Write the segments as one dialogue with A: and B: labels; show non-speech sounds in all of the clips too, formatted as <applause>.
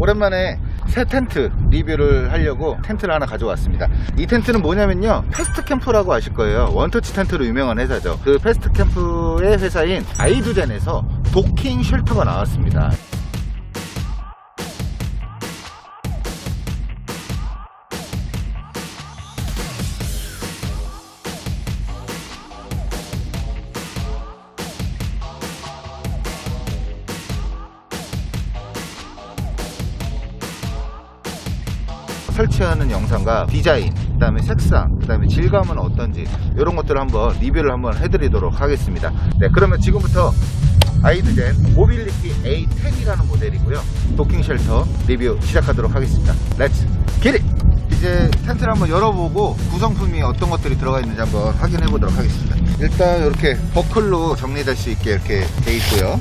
A: 오랜만에 새 텐트 리뷰를 하려고 텐트를 하나 가져왔습니다. 이 텐트는 뭐냐면요. 패스트 캠프라고 아실 거예요. 원터치 텐트로 유명한 회사죠. 그 패스트 캠프의 회사인 아이두젠에서 도킹 쉘터가 나왔습니다. 설치하는 영상과 디자인, 그 다음에 색상, 그 다음에 질감은 어떤지 이런 것들을 한번 리뷰를 한번 해드리도록 하겠습니다. 네, 그러면 지금부터 아이드젠 모빌리티 A10이라는 모델이고요. 도킹 쉘터 리뷰 시작하도록 하겠습니다. 렛츠 기릿! 이제 텐트를 한번 열어보고 구성품이 어떤 것들이 들어가 있는지 한번 확인해 보도록 하겠습니다. 일단 이렇게 버클로 정리될 수 있게 이렇게 돼 있고요.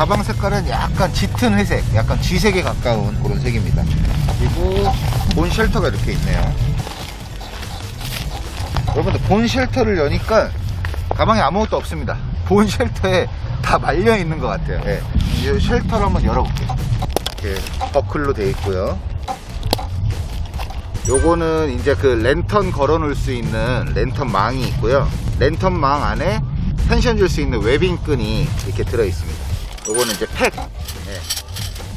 A: 가방 색깔은 약간 짙은 회색, 약간 쥐색에 가까운 그런 색입니다. 그리고 본 쉘터가 이렇게 있네요. 여러분들 본 쉘터를 여니까 가방에 아무것도 없습니다. 본 쉘터에 다 말려 있는 것 같아요. 예. 이 쉘터를 한번 열어볼게요. 이렇게 버클로 되어 있고요. 요거는 이제 그 랜턴 걸어 놓을 수 있는 랜턴 망이 있고요. 랜턴 망 안에 텐션 줄 수 있는 웨빙 끈이 이렇게 들어 있습니다. 요거는 이제 팩.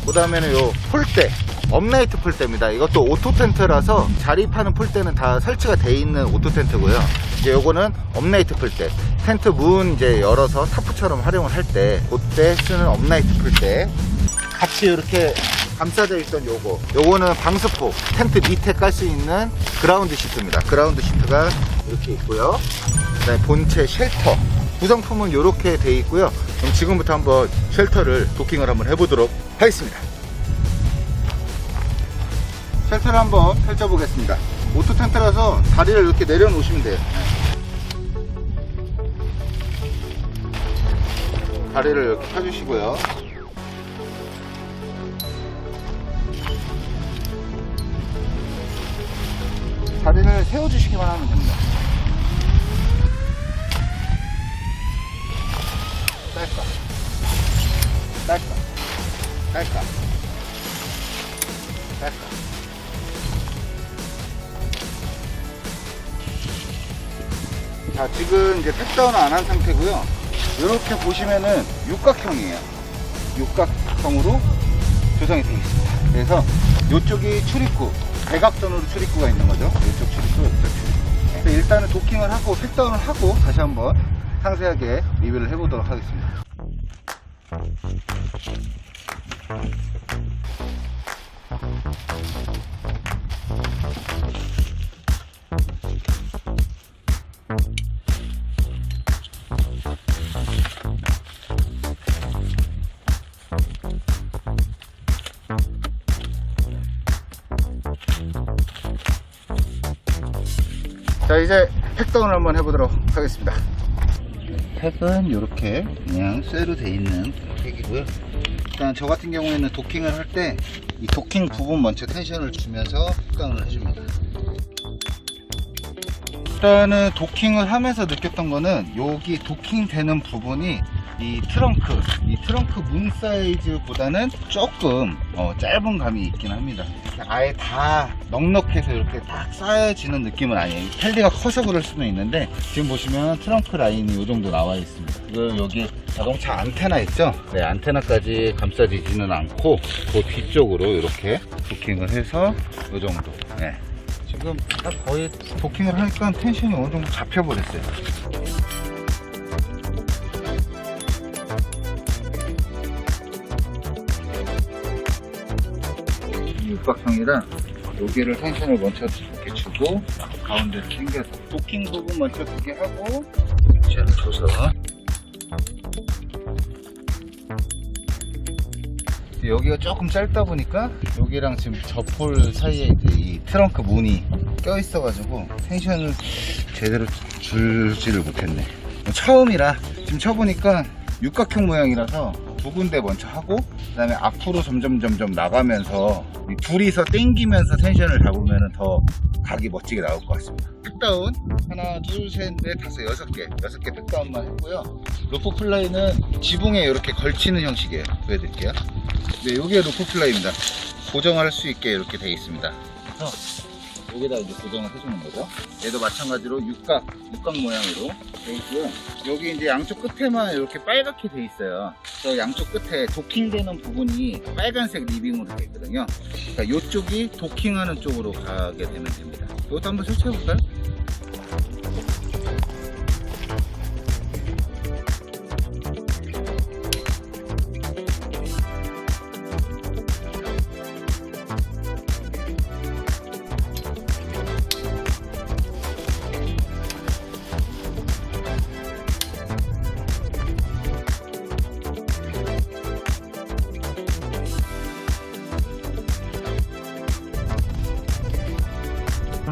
A: 그 다음에는 요 폴대. 업라이트 폴대입니다. 이것도 오토 텐트라서 자립하는 폴대는 다 설치가 돼 있는 오토 텐트고요. 이제 요거는 업라이트 폴대. 텐트 문 이제 열어서 타프처럼 활용을 할 때 그때 쓰는 업라이트 폴대. 같이 이렇게 감싸져 있던 요거. 요거는 방수포. 텐트 밑에 깔 수 있는 그라운드 시트입니다. 그라운드 시트가 이렇게 있고요. 그다음에 본체 쉘터. 구성품은 이렇게 돼 있고요. 그럼 지금부터 한번 쉘터를 도킹을 한번 해보도록 하겠습니다. 쉘터를 한번 펼쳐보겠습니다. 오토 텐트라서 다리를 이렇게 내려놓으시면 돼요. 다리를 이렇게 펴주시고요. 다리를 세워주시기만 하면 됩니다. 딸까? 딸까? 딸까? 딸까? 자 지금 이제 팩다운 안 한 상태고요. 이렇게 보시면은 육각형이에요. 육각형으로 조성이 되어 있습니다. 그래서 이쪽이 출입구 대각선으로 출입구가 있는 거죠. 이쪽 출입구 이쪽 출입구. 일단은 도킹을 하고 팩다운을 하고 다시 한번 상세하게 리뷰를 해보도록 하겠습니다. 자 이제 팩다운을 한번 해보도록 하겠습니다 팩은 이렇게 그냥 쇠로 돼 있는 팩이고요. 일단 저 같은 경우에는 도킹을 할 때 이 도킹 부분 먼저 텐션을 주면서 팩다운을 해줍니다. 일단은 도킹을 하면서 느꼈던 거는 여기 도킹 되는 부분이 이 트렁크, 이 트렁크 문 사이즈보다는 조금 어, 짧은 감이 있긴 합니다. 아예 다 넉넉해서 이렇게 딱 쌓여지는 느낌은 아니에요. 펠리가 커서 그럴 수는 있는데 지금 보시면 트렁크 라인이 이 정도 나와 있습니다. 그리고 여기 자동차 안테나 있죠? 네, 안테나까지 감싸지지는 않고 그 뒤쪽으로 이렇게 도킹을 해서 이 정도. 네. 지금 딱 거의 도킹을 하니까 텐션이 어느 정도 잡혀버렸어요. 육각형이라 여기를 텐션을 먼저 이렇게 주고 가운데를 당겨서 도킹 부분 먼저 두개 하고 텐션을 줘서 여기가 조금 짧다 보니까 여기랑 지금 저폴 사이에 이제 이 트렁크 문이 껴 있어가지고 텐션을 제대로 줄지를 못했네. 처음이라 지금 쳐보니까 육각형 모양이라서 두 군데 먼저 하고 그다음에 앞으로 점점 점점 나가면서 이 둘이서 땡기면서 텐션을 잡으면 더 각이 멋지게 나올 것 같습니다. 팩다운 하나 둘셋넷 다섯 여섯 개 여섯 개 팩다운만 했고요. 루프 플라이는 지붕에 이렇게 걸치는 형식이에요. 보여드릴게요. 네, 여기에 루프 플라이입니다. 고정할 수 있게 이렇게 되어 있습니다. 그래서 여기다 이제 고정을 해주는 거죠. 얘도 마찬가지로 육각, 육각 모양으로 되어 있고요. 여기 이제 양쪽 끝에만 이렇게 빨갛게 되어 있어요. 저 양쪽 끝에 도킹되는 부분이 빨간색 리빙으로 되어 있거든요. 그러니까 이쪽이 도킹하는 쪽으로 가게 되면 됩니다. 이것도 한번 설치해 볼까요?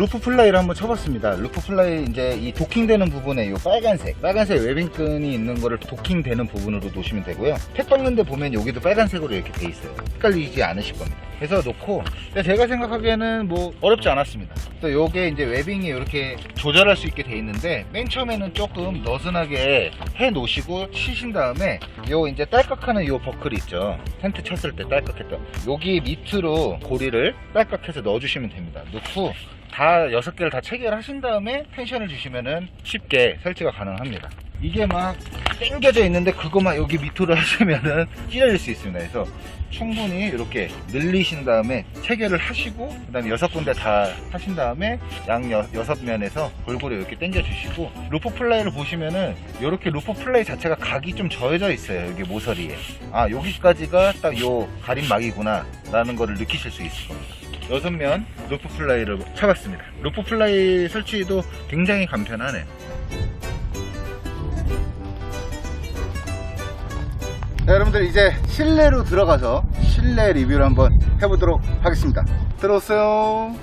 A: 루프 플라이를 한번 쳐봤습니다. 루프 플라이 이제 이 도킹되는 부분에 이 빨간색, 빨간색 웨빙끈이 있는 거를 도킹되는 부분으로 놓으시면 되고요. 팩 박는데 보면 여기도 빨간색으로 이렇게 돼 있어요. 헷갈리지 않으실 겁니다. 그래서 놓고 제가 생각하기에는 뭐 어렵지 않았습니다. 또 요게 이제 웨빙이 이렇게 조절할 수 있게 돼 있는데 맨 처음에는 조금 너슨하게 해 놓으시고 치신 다음에 요 이제 딸깍하는 요 버클 있죠. 텐트 쳤을 때 딸깍했던 여기 밑으로 고리를 딸깍해서 넣어주시면 됩니다. 넣고 다 여섯 개를 다 체결하신 다음에 텐션을 주시면은 쉽게 설치가 가능합니다. 이게 막 당겨져 있는데 그것만 여기 밑으로 <laughs> 하시면은 찢어질 수 있습니다. 그래서 충분히 이렇게 늘리신 다음에 체결을 하시고 그다음에 여섯 군데 다 하신 다음에 양 여, 여섯 면에서 골고루 이렇게 당겨 주시고 루프 플라이를 보시면은 이렇게 루프 플라이 자체가 각이 좀 저어져 있어요. 여기 모서리에. 아 여기까지가 딱 요 가림막이구나 라는 거를 느끼실 수 있을 겁니다. 여섯 면 루프 플라이를 쳐봤습니다. 루프 플라이 설치도 굉장히 간편하네요. 자, 여러분들 이제 실내로 들어가서 실내 리뷰를 한번 해보도록 하겠습니다. 들어오세요.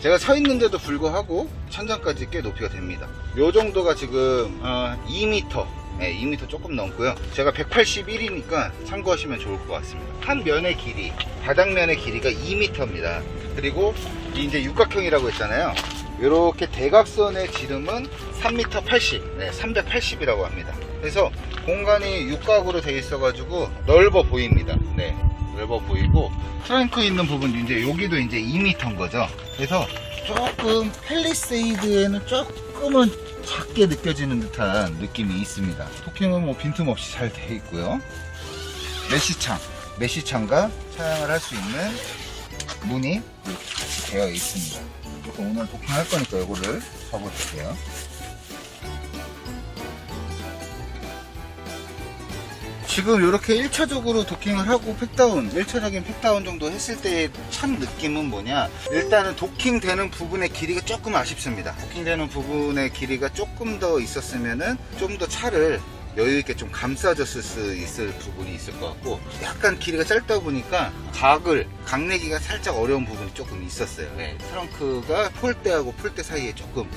A: 제가 서 있는데도 불구하고 천장까지 꽤 높이가 됩니다. 요 정도가 지금 어, 2m, 네, 2m 조금 넘고요. 제가 181이니까 참고하시면 좋을 것 같습니다. 한 면의 길이, 바닥면의 길이가 2m입니다. 그리고 이제 육각형이라고 했잖아요. 이렇게 대각선의 지름은 3m 80, 네, 380이라고 합니다. 그래서 공간이 육각으로 되어 있어 가지고 넓어 보입니다. 네, 넓어 보이고 트렁크 있는 부분 이제 여기도 이제 2m인 거죠. 그래서 조금 펠리세이드에는 조금 은 작게 느껴지는 듯한 느낌이 있습니다. 토킹은 뭐 빈틈없이 잘 되어 있고요. 메시창, 메시창과 차양을 할 수 있는 문이 이렇게 같이 되어 있습니다. 그래서 오늘 도킹 할 거니까 이거를 접어줄게요. 지금 이렇게 1차적으로 도킹을 하고 팩다운, 1차적인 팩다운 정도 했을 때의 참 느낌은 뭐냐. 일단은 도킹 되는 부분의 길이가 조금 아쉽습니다. 도킹 되는 부분의 길이가 조금 더 있었으면은 좀 더 차를 여유있게 좀 감싸줬을 수 있을 부분이 있을 것 같고 약간 길이가 짧다 보니까 각을 각내기가 살짝 어려운 부분이 조금 있었어요 네, 트렁크가 폴대하고 폴대 사이에 조금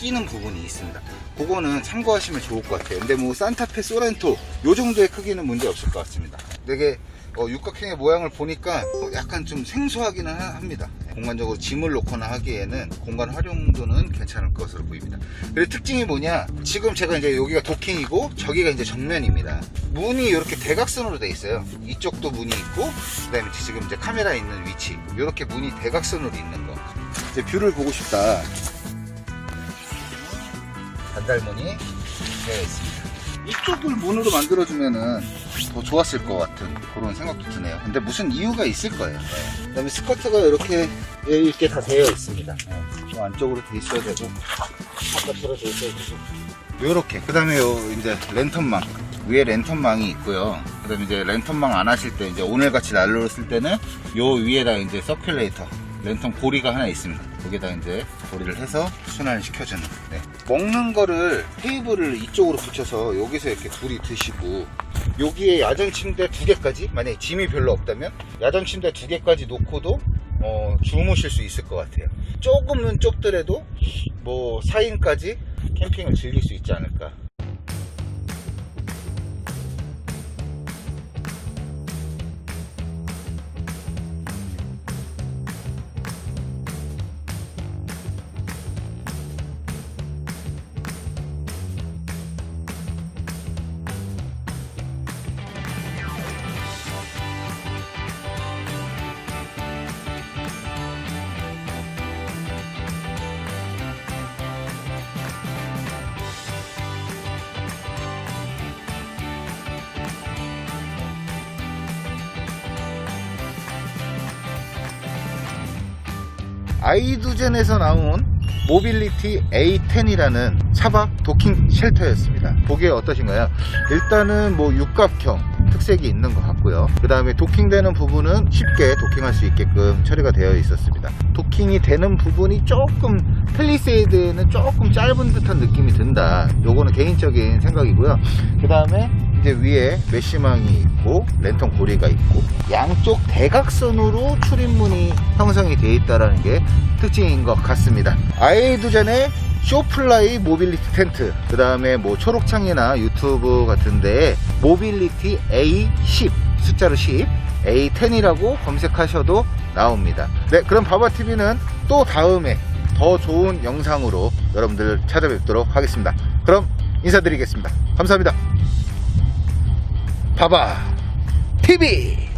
A: 끼는 부분이 있습니다 그거는 참고하시면 좋을 것 같아요 근데 뭐 산타페 소렌토 요 정도의 크기는 문제 없을 것 같습니다 되게 어, 육각형의 모양을 보니까 어, 약간 좀 생소하기는 하- 합니다. 공간적으로 짐을 놓거나 하기에는 공간 활용도는 괜찮을 것으로 보입니다. 그리고 특징이 뭐냐? 지금 제가 이제 여기가 도킹이고 저기가 이제 정면입니다. 문이 이렇게 대각선으로 돼 있어요. 이쪽도 문이 있고 그 다음에 지금 이제 카메라 있는 위치 이렇게 문이 대각선으로 있는 거. 이제 뷰를 보고 싶다. 반달문이 되어 있습니다. 이쪽을 문으로 만들어주면은 더 좋았을 것 같은 그런 생각도 드네요. 근데 무슨 이유가 있을 거예요. 네. 그다음에 스커트가 이렇게 이렇게 다 되어 있습니다. 네. 좀 안쪽으로 돼 있어야 되고 바깥으로 돼 있어야 되고 이렇게 그다음에 요 이제 랜턴망 위에 랜턴망이 있고요. 그다음에 이제 랜턴망 안 하실 때 이제 오늘 같이 난로를 쓸 때는 요 위에다 이제 서큘레이터 랜턴 고리가 하나 있습니다. 거기다 이제 고리를 해서 순환을 시켜주는. 네. 먹는 거를 테이블을 이쪽으로 붙여서 여기서 이렇게 둘이 드시고 여기에 야전 침대 두 개까지 만약에 짐이 별로 없다면 야전 침대 두 개까지 놓고도 어, 주무실 수 있을 것 같아요. 조금은 좁더라도 뭐 4인까지 캠핑을 즐길 수 있지 않을까. 아이두젠에서 나온 모빌리티 A10이라는 차박 도킹 쉘터였습니다. 보기에 어떠신가요? 일단은 뭐 육각형 특색이 있는 것 같고요. 그 다음에 도킹되는 부분은 쉽게 도킹할 수 있게끔 처리가 되어 있었습니다. 도킹이 되는 부분이 조금 펠리세이드는 조금 짧은 듯한 느낌이 든다. 요거는 개인적인 생각이고요. 그 다음에 이제 위에 메쉬망이 있고 랜턴 고리가 있고 양쪽 대각선으로 출입문이 형성이 되어 있다는 게 특징인 것 같습니다. 아이두젠의 쇼플라이 모빌리티 텐트 그 다음에 뭐 초록창이나 유튜브 같은데 모빌리티 A10 숫자로 10 A10이라고 검색하셔도 나옵니다. 네, 그럼 바바TV는 또 다음에 더 좋은 영상으로 여러분들 찾아뵙도록 하겠습니다. 그럼 인사드리겠습니다. 감사합니다. 바바 TV